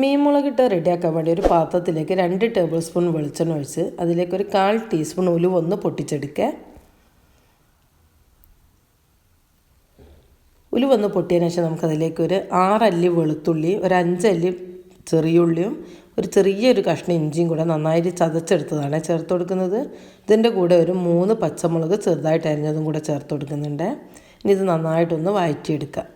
മീൻ മുളകിട്ട് റെഡിയാക്കാൻ വേണ്ടി ഒരു പാത്രത്തിലേക്ക് രണ്ട് ടേബിൾ സ്പൂൺ വെളിച്ചെണ്ണ ഒഴിച്ച് അതിലേക്ക് ഒരു കാൽ ടീസ്പൂൺ ഉലുവ ഒന്ന് പൊട്ടിച്ചെടുക്കുക. ഉലുവ ഒന്ന് പൊട്ടിയതിന് ശേഷം നമുക്കതിലേക്ക് ഒരു ആറല്ലി വെളുത്തുള്ളി ഒരു അഞ്ചല്ലി ചെറിയുള്ളിയും ഒരു ചെറിയൊരു കഷ്ണം ഇഞ്ചിയും കൂടെ നന്നായിട്ട് ചതച്ചെടുത്തതാണ് ചേർത്ത് കൊടുക്കുന്നത്. ഇതിന്റെ കൂടെ ഒരു മൂന്ന് പച്ചമുളക് ചെറുതായിട്ട് അരിഞ്ഞതും കൂടെ ചേർത്ത് കൊടുക്കുന്നുണ്ട്. ഇനി ഇത് നന്നായിട്ടൊന്ന് വഴറ്റിയെടുക്കുക.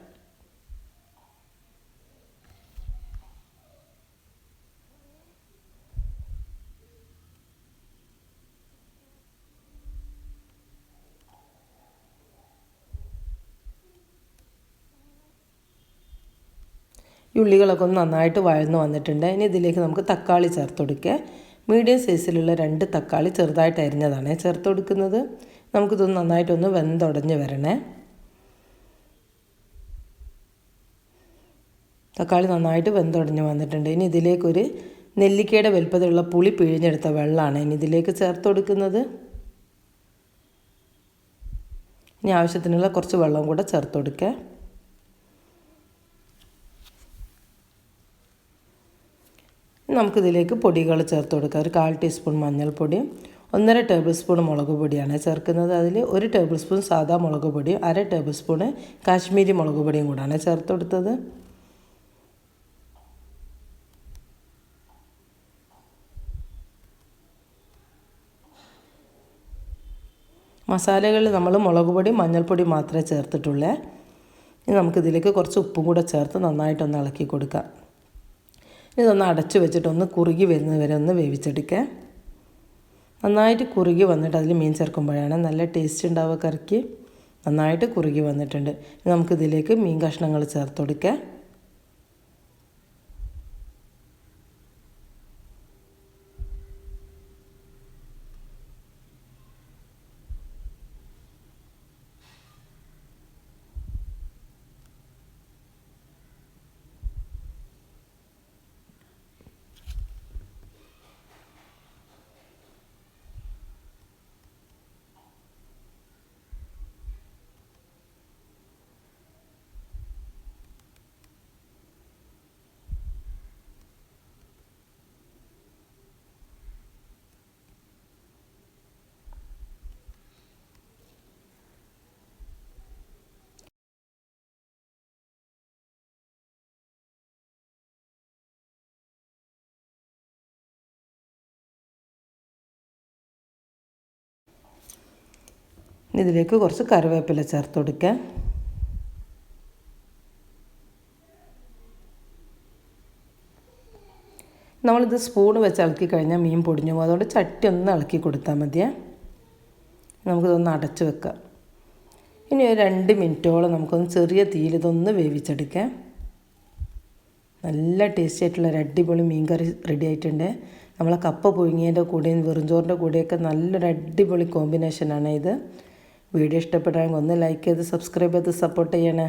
ഈ ഉള്ളികളൊക്കെ ഒന്ന് നന്നായിട്ട് വഴന്ന് വന്നിട്ടുണ്ട്. ഇനി ഇതിലേക്ക് നമുക്ക് തക്കാളി ചേർത്ത് കൊടുക്കുക മീഡിയം സൈസിലുള്ള രണ്ട് തക്കാളി ചെറുതായിട്ട് അരിഞ്ഞതാണ്. ചേർത്ത് കൊടുക്കുന്നത് നമുക്കിതൊന്ന് നന്നായിട്ടൊന്ന് വെന്തുടഞ്ഞ് വരണേ. തക്കാളി നന്നായിട്ട് വെന്തുടഞ്ഞ് വന്നിട്ടുണ്ട്. ഇനി ഇതിലേക്കൊരു നെല്ലിക്കയുടെ വലുപ്പത്തിലുള്ള പുളി പിഴിഞ്ഞെടുത്ത വെള്ളമാണ് ഇനി ഇതിലേക്ക് ചേർത്ത് കൊടുക്കുന്നത് ഇനി ആവശ്യത്തിനുള്ള കുറച്ച് വെള്ളം കൂടെ ചേർത്ത് കൊടുക്കുക നമുക്കിതിലേക്ക് പൊടികൾ ചേർത്ത് കൊടുക്കുക ഒരു കാൽ ടീസ്പൂൺ മഞ്ഞൾപ്പൊടി ഒന്നര ടേബിൾ സ്പൂൺ മുളക് പൊടിയാണ് ചേർക്കുന്നത്. അതിൽ ഒരു ടേബിൾ സ്പൂൺ സാദാ മുളക് പൊടിയും അര ടേബിൾ സ്പൂണ് കാശ്മീരി മുളക് പൊടിയും കൂടാണ് ചേർത്ത് കൊടുത്തത്. മസാലകളിൽ നമ്മൾ മുളക് പൊടി മഞ്ഞൾപ്പൊടി മാത്രമേ ചേർത്തിട്ടുള്ളൂ. ഇനി നമുക്കിതിലേക്ക് കുറച്ച് ഉപ്പും കൂടെ ചേർത്ത് നന്നായിട്ടൊന്ന് ഇളക്കി കൊടുക്കാം. ഇതൊന്ന് അടച്ചു വെച്ചിട്ടൊന്ന് കുറുകി വരുന്നത് വരെ ഒന്ന് വേവിച്ചെടുക്കുക നന്നായിട്ട് കുറുകി വന്നിട്ട് അതിൽ മീൻ ചേർക്കുമ്പോഴാണ് നല്ല ടേസ്റ്റ് ഉണ്ടാവുക കറിക്ക്. നന്നായിട്ട് കുറുകി വന്നിട്ടുണ്ട്. നമുക്കിതിലേക്ക് മീൻ കഷ്ണങ്ങൾ ചേർത്ത് കൊടുക്കുക ഇതിലേക്ക് കുറച്ച് കറിവേപ്പില ചേർത്ത് കൊടുക്കുക. നമ്മളിത് സ്പൂൺ വെച്ച് ഇളക്കി കഴിഞ്ഞാൽ മീൻ പൊടിഞ്ഞു പോകും. അതുകൊണ്ട് ചട്ടി ഒന്ന് ഇളക്കി കൊടുത്താൽ മതിയേ. നമുക്കിതൊന്ന് അടച്ച് വെക്കാം. ഇനി ഒരു രണ്ട് മിനിറ്റോളം നമുക്കൊന്ന് ചെറിയ തീയിൽ ഇതൊന്ന് വേവിച്ചെടുക്കാം. നല്ല ടേസ്റ്റി ആയിട്ടുള്ള ഒരു അടിപൊളി മീൻ കറി റെഡി ആയിട്ടുണ്ട്. നമ്മളെ കപ്പ പുഴുങ്ങിയതിന്റെ കൂടെയും വെറുംചോറിന്റെ കൂടെയൊക്കെ നല്ലൊരു അടിപൊളി കോമ്പിനേഷനാണ് ഇത്. വീഡിയോ ഇഷ്ടപ്പെട്ടാൽ ഒന്ന് ലൈക്ക് ചെയ്ത് സബ്സ്ക്രൈബ് ചെയ്ത് സപ്പോർട്ട് ചെയ്യണേ.